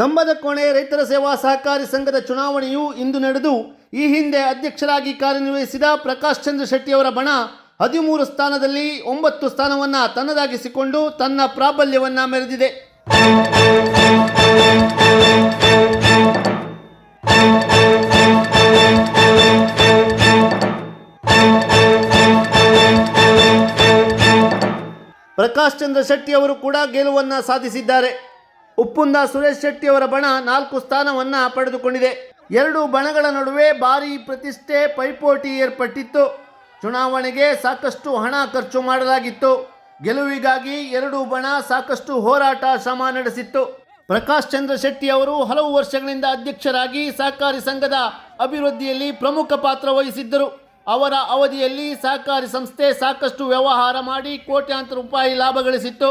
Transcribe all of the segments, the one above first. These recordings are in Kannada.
ಕಂಬದ ಕೋಣೆ ರೈತರ ಸೇವಾ ಸಹಕಾರಿ ಸಂಘದ ಚುನಾವಣೆಯು ಇಂದು ನಡೆದು, ಈ ಹಿಂದೆ ಅಧ್ಯಕ್ಷರಾಗಿ ಕಾರ್ಯನಿರ್ವಹಿಸಿದ ಪ್ರಕಾಶ್ ಚಂದ್ರ ಶೆಟ್ಟಿಯವರ ಬಣ ಹದಿಮೂರು ಸ್ಥಾನದಲ್ಲಿ ಒಂಬತ್ತು ಸ್ಥಾನವನ್ನು ತನ್ನದಾಗಿಸಿಕೊಂಡು ತನ್ನ ಪ್ರಾಬಲ್ಯವನ್ನು ಮೆರೆದಿದೆ. ಪ್ರಕಾಶ್ ಚಂದ್ರ ಶೆಟ್ಟಿ ಅವರು ಕೂಡ ಗೆಲುವನ್ನು ಸಾಧಿಸಿದ್ದಾರೆ. ಉಪ್ಪುಂದ ಸುರೇಶ್ ಶೆಟ್ಟಿ ಅವರ ಬಣ ನಾಲ್ಕು ಸ್ಥಾನವನ್ನು ಪಡೆದುಕೊಂಡಿದೆ. ಎರಡು ಬಣಗಳ ನಡುವೆ ಭಾರಿ ಪ್ರತಿಷ್ಠೆ ಪೈಪೋಟಿ ಏರ್ಪಟ್ಟಿತ್ತು. ಚುನಾವಣೆಗೆ ಸಾಕಷ್ಟು ಹಣ ಖರ್ಚು ಮಾಡಲಾಗಿತ್ತು. ಗೆಲುವಿಗಾಗಿ ಎರಡು ಬಣ ಸಾಕಷ್ಟು ಹೋರಾಟ ಶ್ರಮ ನಡೆಸಿತ್ತು. ಪ್ರಕಾಶ್ ಚಂದ್ರ ಶೆಟ್ಟಿ ಅವರು ಹಲವು ವರ್ಷಗಳಿಂದ ಅಧ್ಯಕ್ಷರಾಗಿ ಸಹಕಾರಿ ಸಂಘದ ಅಭಿವೃದ್ಧಿಯಲ್ಲಿ ಪ್ರಮುಖ ಪಾತ್ರ ವಹಿಸಿದ್ದರು. ಅವರ ಅವಧಿಯಲ್ಲಿ ಸಹಕಾರಿ ಸಂಸ್ಥೆ ಸಾಕಷ್ಟು ವ್ಯವಹಾರ ಮಾಡಿ ಕೋಟ್ಯಾಂತರ ರೂಪಾಯಿ ಲಾಭ ಗಳಿಸಿತ್ತು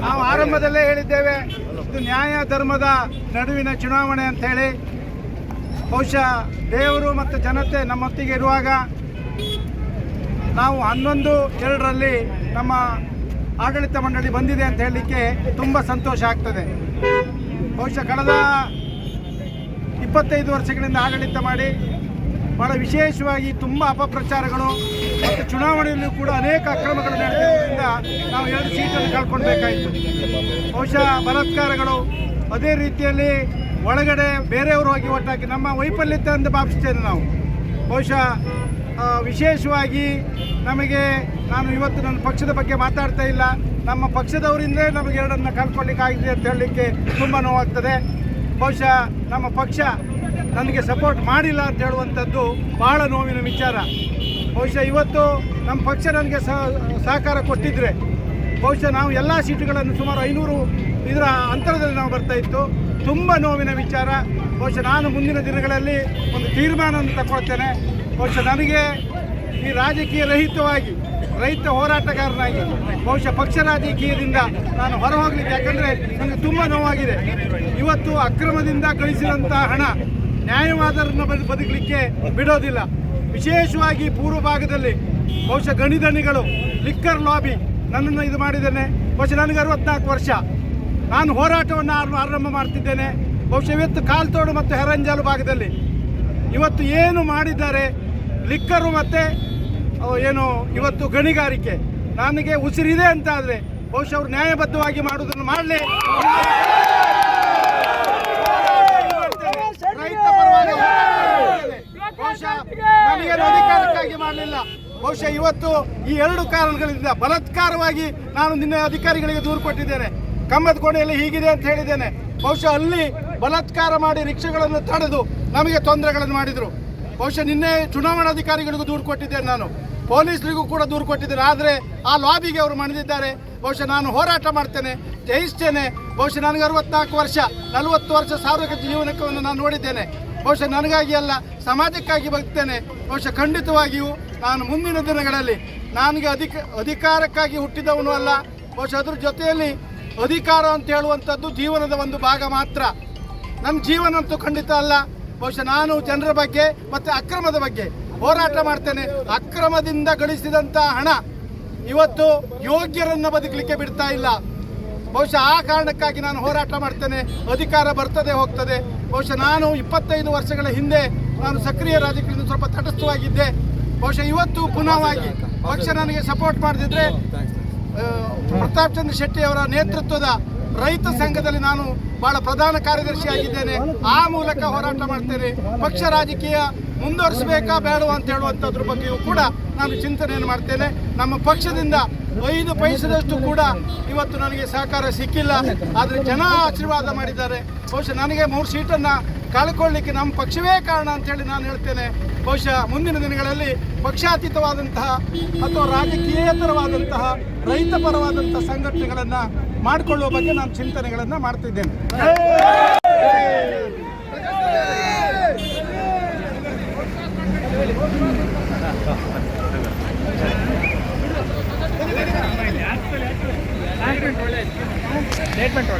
ನಾವು ಆರಂಭದಲ್ಲೇ ಹೇಳಿದ್ದೇವೆ ಇದು ನ್ಯಾಯ ಧರ್ಮದ ನಡುವಿನ ಚುನಾವಣೆ ಅಂತ ಹೇಳಿ. ಬಹುಶಃ ದೇವರು ಮತ್ತು ಜನತೆ ನಮ್ಮೊತ್ತಿಗೆ ಇರುವಾಗ ನಾವು ಹನ್ನೊಂದು, ಎರಡರಲ್ಲಿ ನಮ್ಮ ಆಡಳಿತ ಮಂಡಳಿ ಬಂದಿದೆ ಅಂತ ಹೇಳಲಿಕ್ಕೆ ತುಂಬ ಸಂತೋಷ ಆಗ್ತದೆ. ಬಹುಶಃ ಕಳೆದ ಇಪ್ಪತ್ತೈದು ವರ್ಷಗಳಿಂದ ಆಡಳಿತ ಮಾಡಿ ಬಹಳ ವಿಶೇಷವಾಗಿ ತುಂಬ ಅಪಪ್ರಚಾರಗಳು ಮತ್ತು ಚುನಾವಣೆಯಲ್ಲೂ ಕೂಡ ಅನೇಕ ಅಕ್ರಮಗಳು ನಡೆದಿದ್ದರಿಂದ ನಾವು ಎರಡು ಸೀಟನ್ನು ಕಳ್ಕೊಳ್ಬೇಕಾಯಿತು ಬಹುಶಃ ಬಲಾತ್ಕಾರಗಳು ಅದೇ ರೀತಿಯಲ್ಲಿ ಒಳಗಡೆ ಬೇರೆಯವರು ಹೋಗಿ ಒಟ್ಟಾಕಿ ನಮ್ಮ ವೈಫಲ್ಯತೆ ಅಂತ ಭಾವಿಸ್ತೇನೆ ನಾವು. ಬಹುಶಃ ವಿಶೇಷವಾಗಿ ನಮಗೆ, ನಾನು ಇವತ್ತು ನನ್ನ ಪಕ್ಷದ ಬಗ್ಗೆ ಮಾತಾಡ್ತಾ ಇಲ್ಲ. ನಮ್ಮ ಪಕ್ಷದವರಿಂದಲೇ ನಮಗೆ ಎರಡನ್ನು ಕಳ್ಕೊಳ್ಳಿಕ್ಕಾಗಿದೆ ಅಂತ ಹೇಳಲಿಕ್ಕೆ ತುಂಬ ನೋವಾಗ್ತದೆ. ಬಹುಶಃ, ನಮ್ಮ ಪಕ್ಷ ನನಗೆ ಸಪೋರ್ಟ್ ಮಾಡಿಲ್ಲ ಅಂತ ಹೇಳುವಂಥದ್ದು ಬಹಳ ನೋವಿನ ವಿಚಾರ. ಬಹುಶಃ ಇವತ್ತು ನಮ್ಮ ಪಕ್ಷ ನನಗೆ ಸಹ- ಸಹಕಾರ ಕೊಟ್ಟಿದ್ರೆ, ಬಹುಶಃ ನಾವು ಎಲ್ಲ ಸೀಟುಗಳನ್ನು ಸುಮಾರು ಐನೂರು ಇದರ ಅಂತರದಲ್ಲಿ ನಾವು ಬರ್ತಾ ಇತ್ತು. ತುಂಬ ನೋವಿನ ವಿಚಾರ. ಬಹುಶಃ ನಾನು ಮುಂದಿನ ದಿನಗಳಲ್ಲಿ ಒಂದು ತೀರ್ಮಾನವನ್ನು ತಗೊಳ್ತೇನೆ ಬಹುಶಃ ನನಗೆ ಈ ರಾಜಕೀಯ ರಹಿತವಾಗಿ, ರೈತ ಹೋರಾಟಗಾರನಾಗಿ, ಬಹುಶಃ ಪಕ್ಷ ರಾಜಕೀಯದಿಂದ ನಾನು ಹೊರ ಹೋಗ್ಲಿಕ್ಕೆ ಯಾಕಂದರೆ ನನಗೆ ತುಂಬ ನೋವಾಗಿದೆ. ಇವತ್ತು ಅಕ್ರಮದಿಂದ ಗಳಿಸಿದಂಥ ಹಣ ನ್ಯಾಯವಾದರನ್ನು ಬದು- ಬದುಕಲಿಕ್ಕೆ ಬಿಡೋದಿಲ್ಲ. ವಿಶೇಷವಾಗಿ ಪೂರ್ವ ಭಾಗದಲ್ಲಿ ಬಹುಶಃ ಗಣಿದಣಿಗಳು ಲಿಕ್ಕರ್ ಲಾಬಿ ನನ್ನನ್ನು ಇದು ಮಾಡಿದ್ದೇನೆ. ಬಹುಶಃ ನನಗೆ ಅರವತ್ನಾಲ್ಕು ವರ್ಷ. ನಾನು ಹೋರಾಟವನ್ನು ಆರ- ಆರಂಭ ಮಾಡ್ತಿದ್ದೇನೆ. ಬಹುಶಃ ಇವತ್ತು ಕಾಲ್ತೋಡು ಮತ್ತು ಹೆರಂಜಾಲು ಭಾಗದಲ್ಲಿ. ಇವತ್ತು ಏನು ಮಾಡಿದ್ದಾರೆ? ಲಿಕ್ಕರು ಮತ್ತು ಏನು, ಇವತ್ತು ಗಣಿಗಾರಿಕೆ. ನನಗೆ ಉಸಿರಿದೆ ಅಂತ ಆದರೆ ಬಹುಶಃ ಅವರು ನ್ಯಾಯಬದ್ಧವಾಗಿ ಮಾಡುವುದನ್ನು ಮಾಡಲಿ. ರೈತ ಪರವಾಗಿ ಅಧಿಕಾರಕ್ಕಾಗಿ ಮಾಡಲಿಲ್ಲ. ಬಹುಶಃ ಇವತ್ತು ಈ ಎರಡು ಕಾರಣಗಳಿಂದ ಬಲಾತ್ಕಾರವಾಗಿ ನಾನು ನಿನ್ನೆ ಅಧಿಕಾರಿಗಳಿಗೆ ದೂರು ಕೊಟ್ಟಿದ್ದೇನೆ. ಕಂಬದ ಕೋಣೆಯಲ್ಲಿ ಹೀಗಿದೆ ಅಂತ ಹೇಳಿದ್ದೇನೆ. ಬಹುಶಃ ಅಲ್ಲಿ ಬಲಾತ್ಕಾರ ಮಾಡಿ ರಿಕ್ಷಾಗಳನ್ನು ತಡೆದು ನಮಗೆ ತೊಂದರೆಗಳನ್ನು ಮಾಡಿದರು. ಬಹುಶಃ ನಿನ್ನೆ ಚುನಾವಣಾಧಿಕಾರಿಗಳಿಗೂ ದೂರು ಕೊಟ್ಟಿದ್ದೇನೆ ನಾನು. ಪೊಲೀಸರಿಗೂ ಕೂಡ ದೂರು ಕೊಟ್ಟಿದ್ದೇನೆ. ಆದರೆ ಆ ಲಾಬಿಗೆ ಅವರು ಮಣಿದಿದ್ದಾರೆ. ಬಹುಶಃ ನಾನು ಹೋರಾಟ ಮಾಡ್ತೇನೆ, ಜಯಿಸ್ತೇನೆ. ಬಹುಶಃ ನನಗೆ ಅರವತ್ನಾಲ್ಕು ವರ್ಷ, ನಲವತ್ತು ವರ್ಷ ಸಾರ್ವಜನಿಕ ಜೀವನವನ್ನು ನಾನು ನೋಡಿದ್ದೇನೆ. ಬಹುಶಃ ನನಗಾಗಿ ಅಲ್ಲ, ಸಮಾಜಕ್ಕಾಗಿ ಬರ್ತೇನೆ ಬಹುಶಃ ಖಂಡಿತವಾಗಿಯೂ ನಾನು ಮುಂದಿನ ದಿನಗಳಲ್ಲಿ, ನನಗೆ ಅಧಿಕ, ಅಧಿಕಾರಕ್ಕಾಗಿ ಹುಟ್ಟಿದವನು ಅಲ್ಲ. ಬಹುಶಃ ಅದ್ರ ಜೊತೆಯಲ್ಲಿ ಅಧಿಕಾರ ಅಂತ ಹೇಳುವಂಥದ್ದು ಜೀವನದ ಒಂದು ಭಾಗ ಮಾತ್ರ. ನನ್ನ ಜೀವನ ಅಂತೂ ಖಂಡಿತ ಅಲ್ಲ. ಬಹುಶಃ ನಾನು ಜನರ ಬಗ್ಗೆ ಮತ್ತು ಅಕ್ರಮದ ಬಗ್ಗೆ ಹೋರಾಟ ಮಾಡ್ತೇನೆ. ಅಕ್ರಮದಿಂದ ಗಳಿಸಿದಂಥ ಹಣ ಇವತ್ತು ಯೋಗ್ಯರನ್ನು ಬದುಕಲಿಕ್ಕೆ ಬಿಡ್ತಾ ಇಲ್ಲ. ಬಹುಶಃ ಆ ಕಾರಣಕ್ಕಾಗಿ ನಾನು ಹೋರಾಟ ಮಾಡ್ತೇನೆ. ಅಧಿಕಾರ ಬರ್ತದೆ, ಹೋಗ್ತದೆ. ಬಹುಶಃ ನಾನು ಇಪ್ಪತ್ತೈದು ವರ್ಷಗಳ ಹಿಂದೆ ನಾನು ಸಕ್ರಿಯ ರಾಜಕೀಯದಿಂದ ಸ್ವಲ್ಪ ತಟಸ್ಥವಾಗಿದ್ದೆ. ಬಹುಶಃ ಇವತ್ತು ಪುನಃವಾಗಿ ಪಕ್ಷ ನನಗೆ ಸಪೋರ್ಟ್ ಮಾಡದಿದ್ರೆ ಪ್ರತಾಪ್ ಚಂದ್ರ ಶೆಟ್ಟಿ ಅವರ ನೇತೃತ್ವದ ರೈತ ಸಂಘದಲ್ಲಿ ನಾನು ಬಹಳ ಪ್ರಧಾನ ಕಾರ್ಯದರ್ಶಿಯಾಗಿದ್ದೇನೆ ಆ ಮೂಲಕ ಹೋರಾಟ ಮಾಡ್ತೇನೆ. ಪಕ್ಷ ರಾಜಕೀಯ ಮುಂದುವರಿಸಬೇಕಾ, ಬೇಡವಾ ಅಂತ ಹೇಳುವಂಥದ್ರ ಬಗ್ಗೆಯೂ ಕೂಡ ನಾನು ಚಿಂತನೆಯನ್ನು ಮಾಡ್ತೇನೆ. ನಮ್ಮ ಪಕ್ಷದಿಂದ ಐದು ಪೈಸದಷ್ಟು ಕೂಡ ಇವತ್ತು ನನಗೆ ಸಹಕಾರ ಸಿಕ್ಕಿಲ್ಲ. ಆದರೆ ಜನ ಆಶೀರ್ವಾದ ಮಾಡಿದ್ದಾರೆ. ಬಹುಶಃ ನನಗೆ ಮೂರು ಸೀಟನ್ನು ಕಳ್ಕೊಳ್ಳಿಕ್ಕೆ ನಮ್ಮ ಪಕ್ಷವೇ ಕಾರಣ ಅಂತೇಳಿ ನಾನು ಹೇಳ್ತೇನೆ. ಬಹುಶಃ ಮುಂದಿನ ದಿನಗಳಲ್ಲಿ ಪಕ್ಷಾತೀತವಾದಂತಹ ಅಥವಾ ರಾಜಕೀಯೇತರವಾದಂತಹ ರೈತಪರವಾದಂತಹ ಸಂಘಟನೆಗಳನ್ನು ಮಾಡಿಕೊಳ್ಳುವ ಬಗ್ಗೆ ನಾನು ಚಿಂತನೆಗಳನ್ನು ಮಾಡ್ತಿದ್ದೇನೆ. ಸ್ಟೇಟ್ಮೆಂಟ್